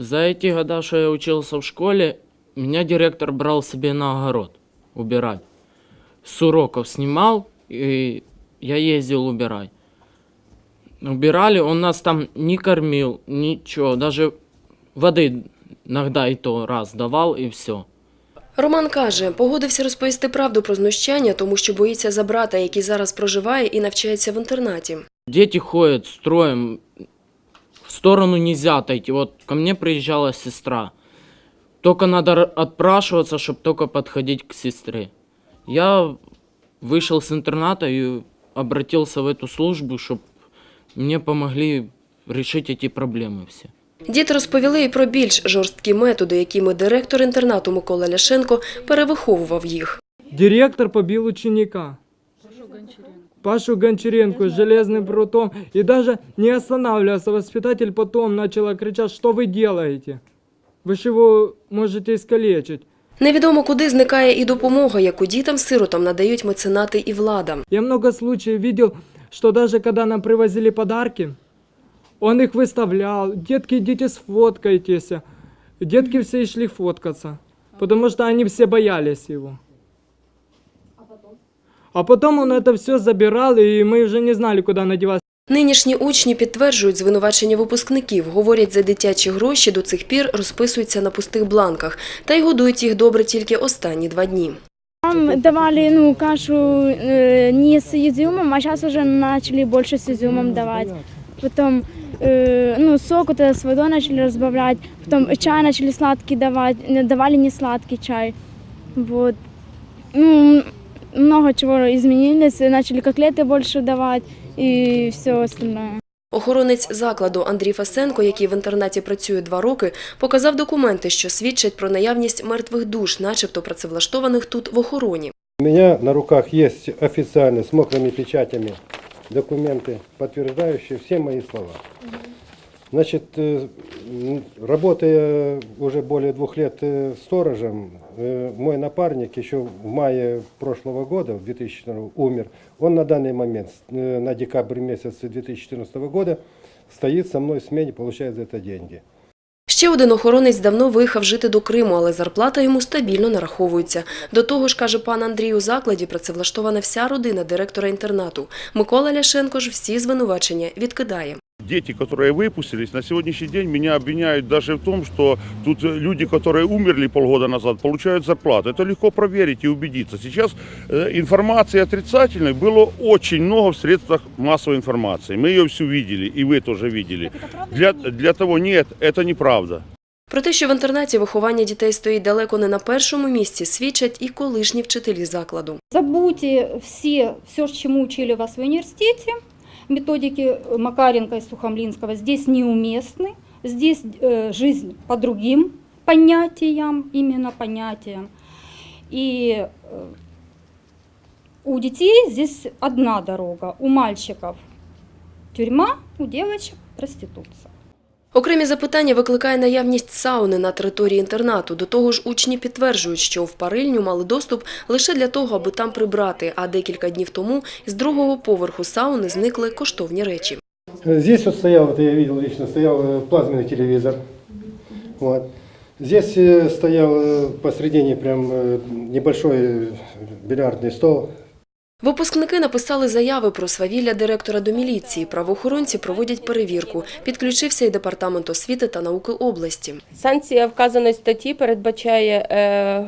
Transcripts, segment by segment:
За эти года, что я учился в школе, меня директор брал себе на огород убирать. С уроков снимал, и я ездил убирать. Убирали, он нас там не кормил, ничего, даже воды иногда и то раз давал, и все. Роман каже, погодився розповісти правду про знущання, тому що боїться за брата, який зараз проживає і навчається в інтернаті. Дети ходят строем, в сторону нельзя отойти. Вот ко мне приезжала сестра. Только надо р- отпрашиваться, чтобы только подходить к сестре. Я вышел с интерната и обратился в эту службу, чтобы мне помогли решить эти проблемы все. Діти розповіли і про більш жорсткі методи, якими директор інтернату Микола Ляшенко перевиховував їх. Директор побил ученика. Пашу Гончаренко с железным прутом. И даже не останавливался. Воспитатель потом начала кричать, что вы делаете? Вы же его можете искалечить. Невідомо куди зникає і допомога, яку дітям-сиротам надають меценати і влада. Я много случаев видел, что даже когда нам привозили подарки, он их выставлял. Детки, идите сфоткайтесь. Детки все и шли фоткаться, потому что они все боялись его. А потом он это все забирал, и мы уже не знали, куда надевать. Нинішні учні підтверджують звинувачення випускників, говорять, за дитячі гроші до цих пір розписуються на пустих бланках, та й годують їх добре тільки останні два дні. Нам давали ну, кашу э, не с изюмом, а сейчас уже начали больше с изюмом давать. Потом э, ну, сок вот это с водой начали разбавлять. Потом чай начали сладкий давать. э, Давали не сладкий чай. Вот. Ну, м- много чего изменились. Начали котлеты больше давать и все остальное. Охоронець закладу Андрій Фасенко, який в інтернаті працює два роки, показав документи, що свідчать про наявність мертвих душ, начебто працевлаштованих тут в охороні. У меня на руках есть официально с мокрыми печатями документы, подтверждающие все мои слова. Значит, э, м, работая уже более двух лет э, сторожем, э, мой напарник еще в мае прошлого года, в 2014 умер. Он на данный момент, э, на декабрь месяц 2014 года, стоит со мной в смене, получает за это деньги. Ще один охоронець давно виїхав жити до Криму, але зарплата йому стабільно нараховується. До того ж, каже пан Андрій, у закладі працевлаштована вся родина директора інтернату. Микола Ляшенко ж всі звинувачення відкидає. Дети, которые выпустились, на сегодняшний день меня обвиняют даже в том, что тут люди, которые умерли полгода назад, получают зарплату. Это легко проверить и убедиться. Сейчас э, информации отрицательной было очень много в средствах массовой информации. Мы ее всю видели, и вы тоже видели. Для, для того нет, это неправда. Про те, що в інтернаті виховання дітей стоїть далеко не на першому місці, свідчать і колишні вчителі закладу. Забудьте все, все, чему учили вас в университете. Методики Макаренко и Сухомлинского здесь неуместны. Здесь э, жизнь по другим понятиям, именно понятиям. И э, у детей здесь одна дорога. У мальчиков тюрьма, у девочек проституция. Окремі запитання викликає наявність сауни на території інтернату. До того ж, учні підтверджують, що в парильню мали доступ лише для того, аби там прибрати. А декілька днів тому з другого поверху сауни зникли коштовні речі. Э, Здесь вот стоял, это я видел лично, стоял э, плазменный телевизор. Вот. Здесь э, стоял э, посредине прям э, небольшой э, бильярдный стол. Випускники написали заяви про свавілля директора до міліції. Правоохоронці проводять перевірку. Підключився і департамент освіти та науки області. Санкція вказаної статті передбачає е,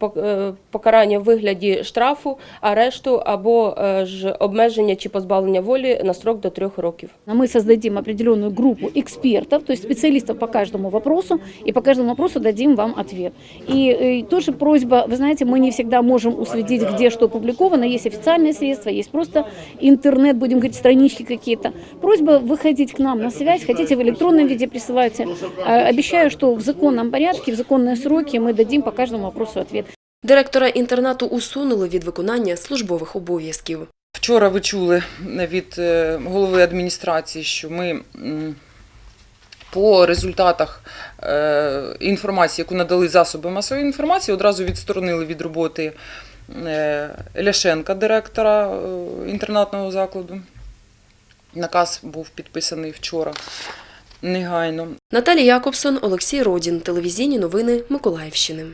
пок- е, покарання в вигляді штрафу, арешту або е, ж обмеження чи позбавлення волі на строк до трьох років. Мы создадим определенную группу экспертов, то есть специалистов по каждому вопросу, и по каждому вопросу дадим вам ответ. И, э, тоже просьба, вы знаете, мы не всегда можем уследить, где что опубликовано, есть официальные средства, есть просто интернет, будем говорить, странички какие-то. Просьба выходить к нам на связь, хотите в электронном виде присылайте. Э, Обещаю, что в законном порядке, в законные сроки мы дадим по каждому вопросу ответ. Директора інтернату усунули від виконання службових обов'язків. Вчора ви чули від е, голови адміністрації, що ми м, по результатах е, інформації, яку надали засоби масової інформації, одразу відсторонили від роботи е, Ляшенка, директора е, інтернатного закладу. Наказ був підписаний вчора. негайно. Наталія Якобсон, Олексій Родін. Телевізійні новини Миколаївщини.